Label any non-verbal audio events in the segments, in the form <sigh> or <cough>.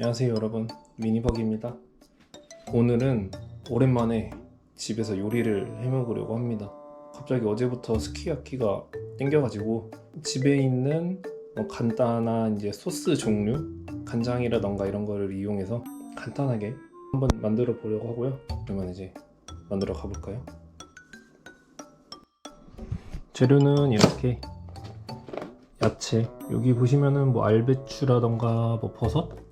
안녕하세요 여러분. 미니버기입니다. 오늘은 오랜만에 집에서 요리를 해먹으려고 합니다. 갑자기 어제부터 스키야키가 땡겨가지고 집에 있는 뭐 간단한 이제 소스 종류 간장이라던가 이런 거를 이용해서 간단하게 한번 만들어 보려고 하고요. 그러면 이제 만들어 가볼까요? 재료는 이렇게 야채. 여기 보시면은 뭐 알배추라던가 뭐 버섯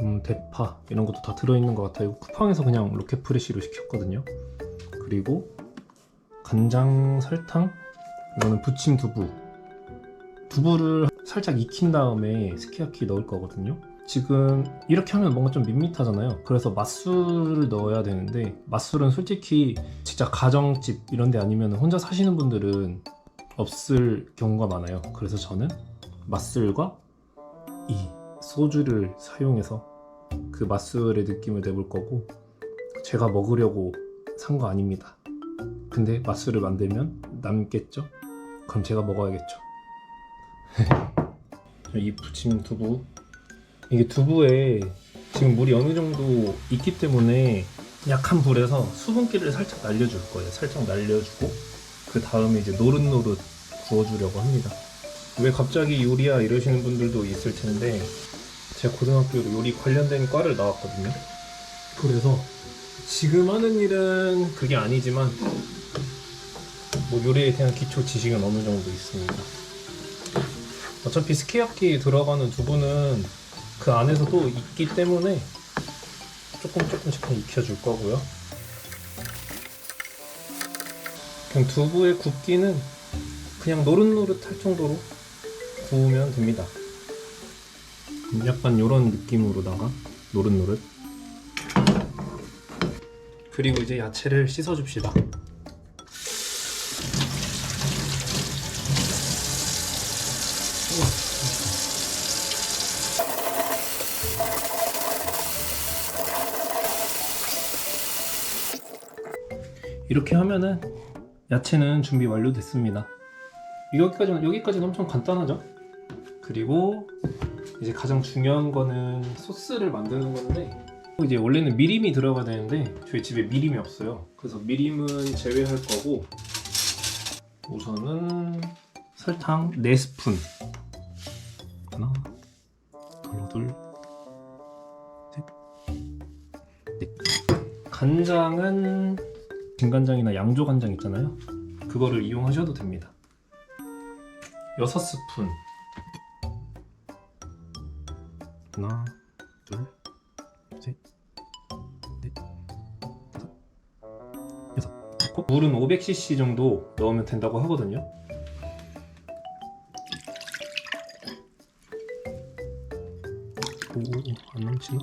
음, 대파 이런 것도 다 들어있는 것 같아요. 쿠팡에서 그냥 로켓프레시로 시켰거든요. 그리고 간장, 설탕, 이거는 부침 두부. 두부를 살짝 익힌 다음에 스키야키 넣을 거거든요. 지금 이렇게 하면 뭔가 좀 밋밋하잖아요. 그래서 맛술을 넣어야 되는데 맛술은 솔직히 진짜 가정집 이런 데 아니면 혼자 사시는 분들은 없을 경우가 많아요. 그래서 저는 맛술과 이 소주를 사용해서 그 맛술의 느낌을 내볼 거고 제가 먹으려고 산 거 아닙니다. 근데 맛술을 만들면 남겠죠? 그럼 제가 먹어야겠죠. <laughs> 이 부침 두부 이게 두부에 지금 물이 어느 정도 있기 때문에 약한 불에서 수분기를 살짝 날려줄 거예요. 살짝 날려주고 그 다음에 이제 노릇노릇 구워주려고 합니다. 왜 갑자기 요리야 이러시는 분들도 있을 텐데 제가 고등학교로 요리 관련된 과를 나왔거든요. 그래서 지금 하는 일은 그게 아니지만 뭐 요리에 대한 기초 지식은 어느 정도 있습니다. 어차피 스키야키 들어가는 두부는 그 안에서도 있기 때문에 조금 조금씩 익혀줄 거고요. 그냥 두부의 굽기는 그냥 노릇노릇할 정도로 구우면 됩니다. 약간 이런 느낌으로다가 노릇노릇. 그리고 이제 야채를 씻어줍시다. 이렇게 하면은 야채는 준비 완료됐습니다. 여기까지는 여기까지는 엄청 간단하죠? 그리고 이제 가장 중요한 거는 소스를 만드는 건데 이제 원래는 미림이 들어가야 되는데 저희 집에 미림이 없어요. 그래서 미림은 제외할 거고 우선은 설탕 4스푼 하나 둘 셋, 넷 간장은 진간장이나 양조간장 있잖아요. 그거를 이용하셔도 됩니다. 6스푼 하나, 둘, 셋, 넷, 다섯, 여섯. 어? 물은 500cc 정도 넣으면 된다고 하거든요. 오, 안 넘치나?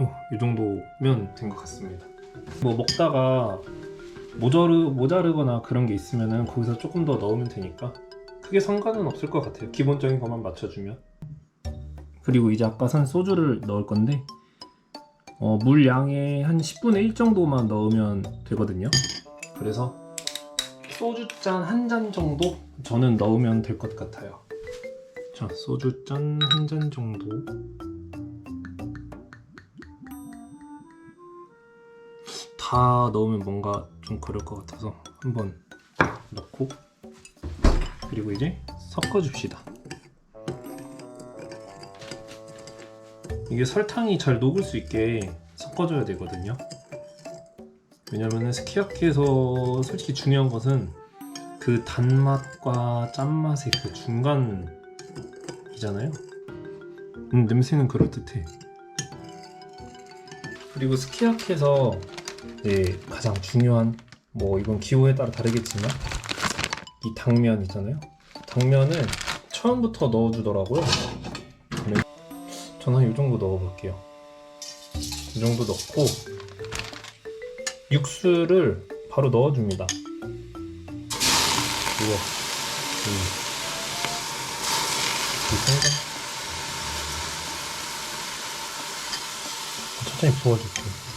어, 이 정도면 된 것 같습니다. 뭐 먹다가 모자르 모자르거나 그런 게 있으면은 거기서 조금 더 넣으면 되니까 크게 상관은 없을 것 같아요. 기본적인 것만 맞춰주면. 그리고 이제 아까 산 소주를 넣을 건데 어, 물 양의 한 10분의 1 정도만 넣으면 되거든요. 그래서 소주 잔 한 잔 정도 저는 넣으면 될 것 같아요. 자, 소주 잔 한 잔 정도. 다 넣으면 뭔가 좀 그럴 것 같아서 한번 넣고 그리고 이제 섞어줍시다. 이게 설탕이 잘 녹을 수 있게 섞어줘야 되거든요. 왜냐면은 스키야키에서 솔직히 중요한 것은 그 단맛과 짠맛의 그 중간이잖아요. 음, 냄새는 그럴듯해. 그리고 스키야키에서 네, 가장 중요한 뭐 이건 기호에 따라 다르겠지만 이 당면 있잖아요. 당면을 처음부터 넣어주더라고요. 저는 한이 정도 넣어볼게요. 이 정도 넣고 육수를 바로 넣어줍니다. 이거 이, 이 생강 천천히 부어줄게요.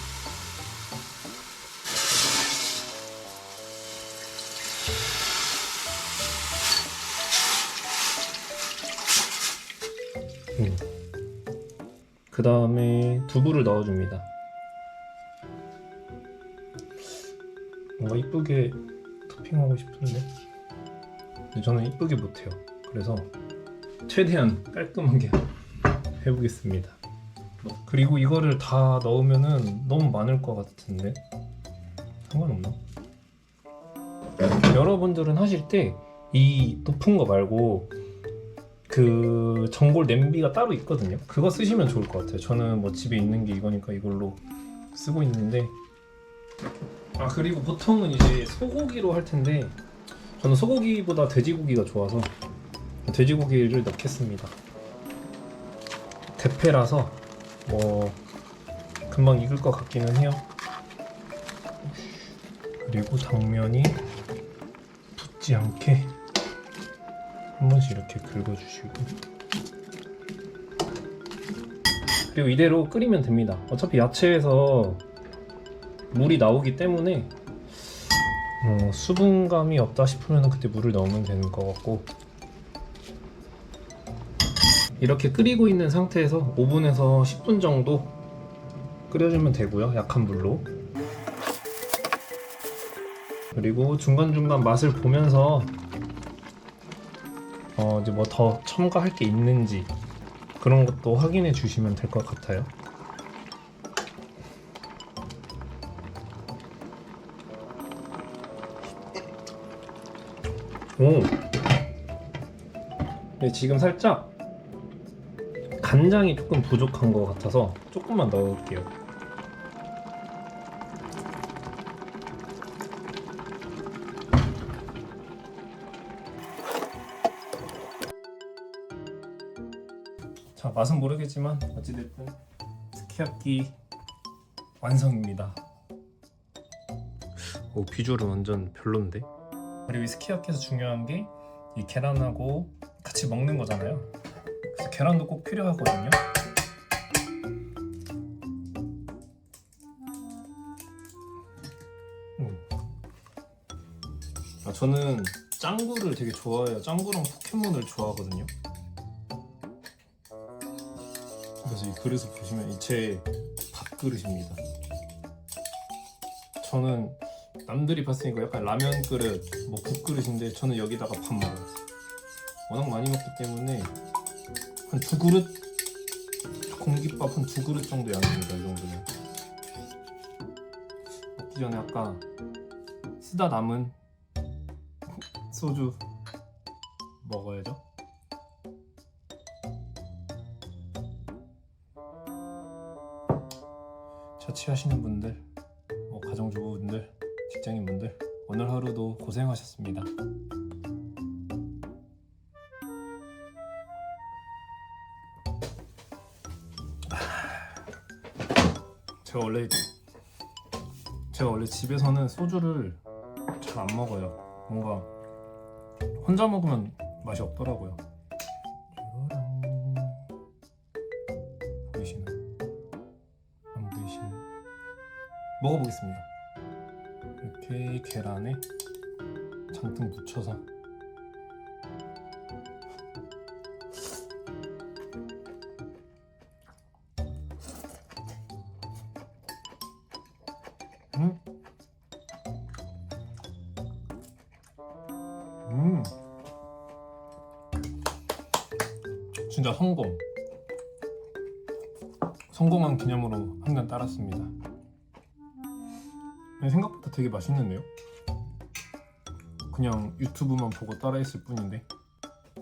그 다음에 두부를 넣어줍니다. 뭔가 이쁘게 토핑하고 싶은데 근데 저는 이쁘게 못해요. 그래서 최대한 깔끔하게 <laughs> 해보겠습니다. 그리고 이거를 다 넣으면은 너무 많을 것 같은데 상관없나? 여러분들은 하실 때 이 높은 거 말고 그 전골 냄비가 따로 있거든요. 그거 쓰시면 좋을 것 같아요. 저는 뭐 집에 있는 게 이거니까 이걸로 쓰고 있는데 아 그리고 보통은 이제 소고기로 할 텐데 저는 소고기보다 돼지고기가 좋아서 돼지고기를 넣겠습니다. 대패라서 뭐 금방 익을 것 같기는 해요. 그리고 당면이 붙지 않게 한 번씩 이렇게 긁어주시고 그리고 이대로 끓이면 됩니다. 어차피 야채에서 물이 나오기 때문에 어, 수분감이 없다 싶으면 그때 물을 넣으면 되는 것 같고 이렇게 끓이고 있는 상태에서 5분에서 10분 정도 끓여주면 되고요. 약한 불로. 그리고 중간중간 맛을 보면서 어, 이제 뭐 더 첨가할 게 있는지 그런 것도 확인해 주시면 될 것 같아요. 오. 네, 지금 살짝 간장이 조금 부족한 것 같아서 조금만 넣을게요. 자 맛은 모르겠지만 어찌됐든 스키야키 완성입니다. 오 비주얼은 완전 별론데. 그리고 이 스키야키에서 중요한 게 이 계란하고 같이 먹는 거잖아요. 그래서 계란도 꼭 필요하거든요. 음. 아, 저는 짱구를 되게 좋아해요. 짱구랑 포켓몬을 좋아하거든요. 그래서 이 그릇을 보시면 이제 밥그릇입니다. 저는 남들이 봤으니까 약간 라면 그릇, 뭐 국그릇인데 저는 여기다가 밥 먹어요. 워낙 많이 먹기 때문에 한 두 그릇 공깃밥 한 두 그릇 정도 양입니다. 이 정도면 먹기 전에 아까 쓰다 남은 소주 먹어야죠. 자취하시는 분들, 뭐 가정주부분들, 직장인분들 오늘 하루도 고생하셨습니다. 제가 원래 제가 원래 집에서는 소주를 잘 안 먹어요. 뭔가 혼자 먹으면 맛이 없더라고요. 먹어보겠습니다. 이렇게 계란에 잔뜩 묻혀서 음. 음. 진짜 성공. 성공한 기념으로 한 잔 따랐습니다. 생각보다 되게 맛있는데요? 그냥 유튜브만 보고 따라했을 뿐인데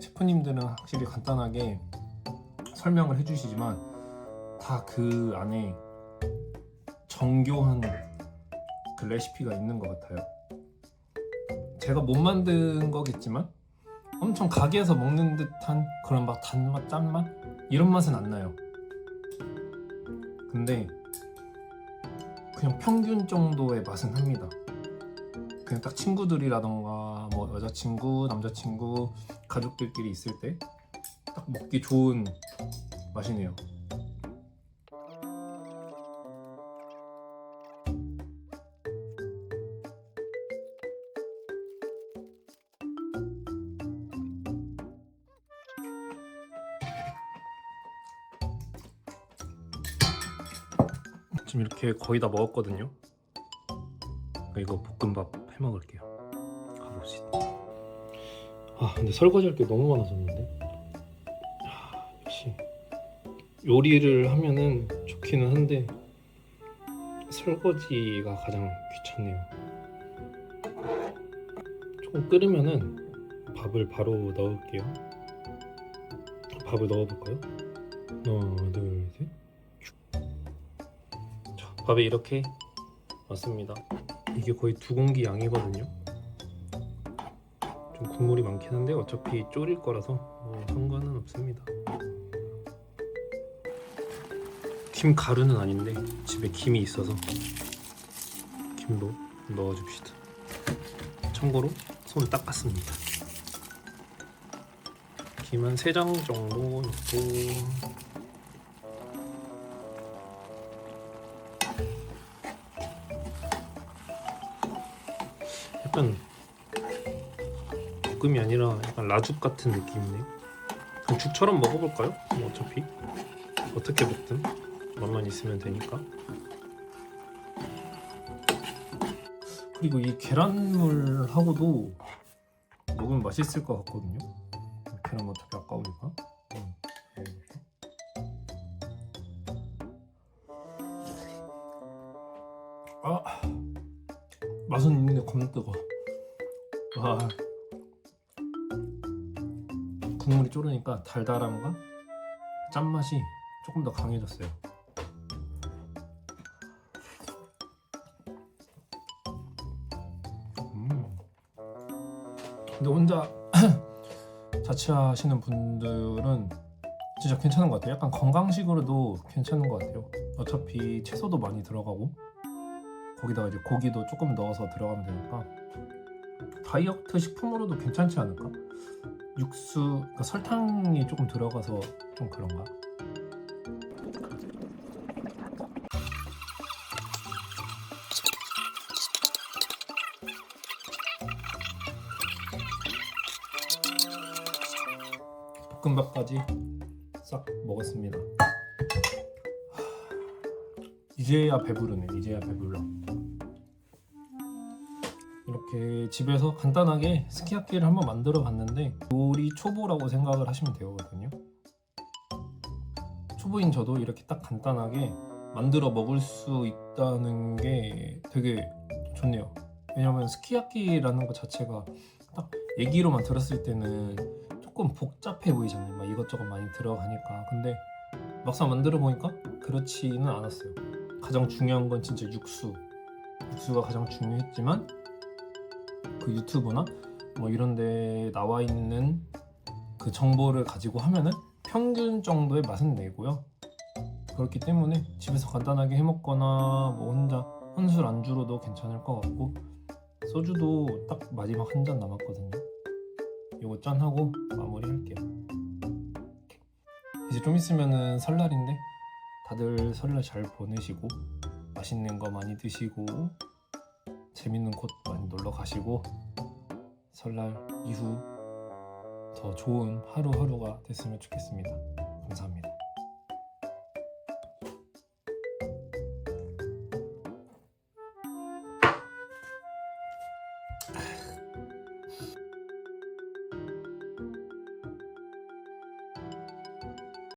셰프님들은 확실히 간단하게 설명을 해주시지만 다 그 안에 정교한 그 레시피가 있는 것 같아요. 제가 못 만든 거겠지만 엄청 가게에서 먹는 듯한 그런 막 단맛, 짠맛 이런 맛은 안 나요. 근데 그냥 평균 정도의 맛은 합니다. 그냥 딱 친구들이라던가 뭐 여자친구, 남자친구, 가족들끼리 있을 때 딱 먹기 좋은 맛이네요. 지금 이렇게 거의 다 먹었거든요. 이거 볶음밥 해 먹을게요. 가봅시다. 아 근데 설거지할 게 너무 많아졌는데. 아, 역시 요리를 하면은 좋기는 한데 설거지가 가장 귀찮네요. 조금 끓으면은 밥을 바로 넣을게요. 밥을 넣어볼까요? 하나, 둘, 셋. 자, 밥에 이렇게 왔습니다. 이게 거의 두 공기 양이거든요. 좀 국물이 많긴 한데 어차피 졸일 거라서 뭐 상관은 없습니다. 김 가루는 아닌데 집에 김이 있어서 김도 넣어줍시다. 참고로 손 닦았습니다. 김한세장 정도 넣고 약간 볶음이 아니라 약간 라죽 같은 느낌이네. 죽처럼 먹어볼까요? 뭐 어차피 어떻게 먹든 맛만 있으면 되니까. 그리고 이 계란물하고도 먹으면 맛있을 것 같거든요. 계란 어차피 아까우니까. 맛은 있는데 겁나 뜨거. 와 국물이 졸으니까 달달함과 짠맛이 조금 더 강해졌어요. 음. 근데 혼자 <clears throat> 자취하시는 분들은 진짜 괜찮은 것 같아요. 약간 건강식으로도 괜찮은 것 같아요. 어차피 채소도 많이 들어가고 거기다가 이제 고기도 조금 넣어서 들어가면 되니까 다이어트 식품으로도 괜찮지 않을까? 육수, 그러니까 설탕이 조금 들어가서 좀 그런가? 볶음밥까지 싹 먹었습니다. 하, 이제야 배부르네. 이제야 배불러. 이렇게 집에서 간단하게 스키야키를 한번 만들어 봤는데 요리 초보라고 생각을 하시면 되거든요. 초보인 저도 이렇게 딱 간단하게 만들어 먹을 수 있다는 게 되게 좋네요. 왜냐면 스키야키라는 것 자체가 딱 얘기로만 들었을 때는 조금 복잡해 보이잖아요. 막 이것저것 많이 들어가니까. 근데 막상 만들어 보니까 그렇지는 않았어요. 가장 중요한 건 진짜 육수. 육수가 가장 중요했지만 그 유튜브나 뭐 이런 데 나와 있는 그 정보를 가지고 하면은 평균 정도의 맛은 내고요. 그렇기 때문에 집에서 간단하게 해 먹거나 뭐 혼자 혼술 안주로도 괜찮을 것 같고 소주도 딱 마지막 한 잔 남았거든요. 이거 짠 하고 마무리할게요. 이제 좀 있으면은 설날인데 다들 설날 잘 보내시고 맛있는 거 많이 드시고 재밌는 곳 많이 놀러 가시고 설날 이후 더 좋은 하루하루가 됐으면 좋겠습니다. 감사합니다.